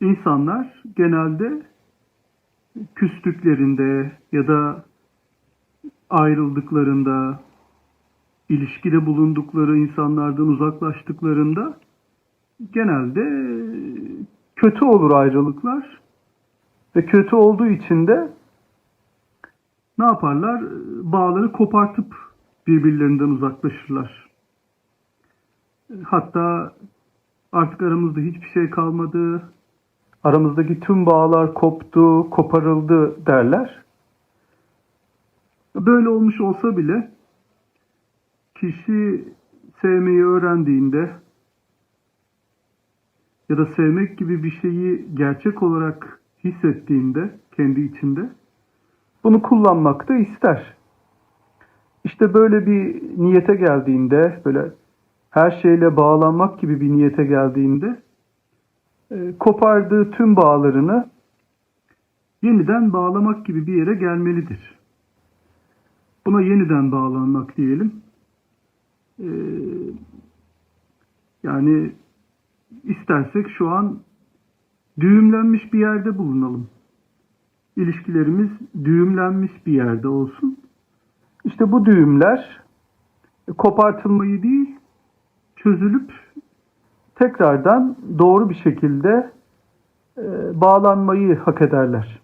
insanlar genelde küstüklerinde ya da ayrıldıklarında, ilişkide bulundukları insanlardan uzaklaştıklarında genelde kötü olur ayrılıklar ve kötü olduğu için de ne yaparlar? Bağları kopartıp birbirlerinden uzaklaşırlar. Hatta artık aramızda hiçbir şey kalmadı, aramızdaki tüm bağlar koptu, koparıldı derler. Böyle olmuş olsa bile kişi sevmeyi öğrendiğinde ya da sevmek gibi bir şeyi gerçek olarak hissettiğinde kendi içinde bunu kullanmak da ister. İşte böyle bir niyete geldiğinde, böyle her şeyle bağlanmak gibi bir niyete geldiğinde kopardığı tüm bağlarını yeniden bağlamak gibi bir yere gelmelidir. Buna yeniden bağlanmak diyelim. E, yani istersek şu an düğümlenmiş bir yerde bulunalım. İlişkilerimiz düğümlenmiş bir yerde olsun. İşte bu düğümler kopartılmayı değil, çözülüp tekrardan doğru bir şekilde e, bağlanmayı hak ederler.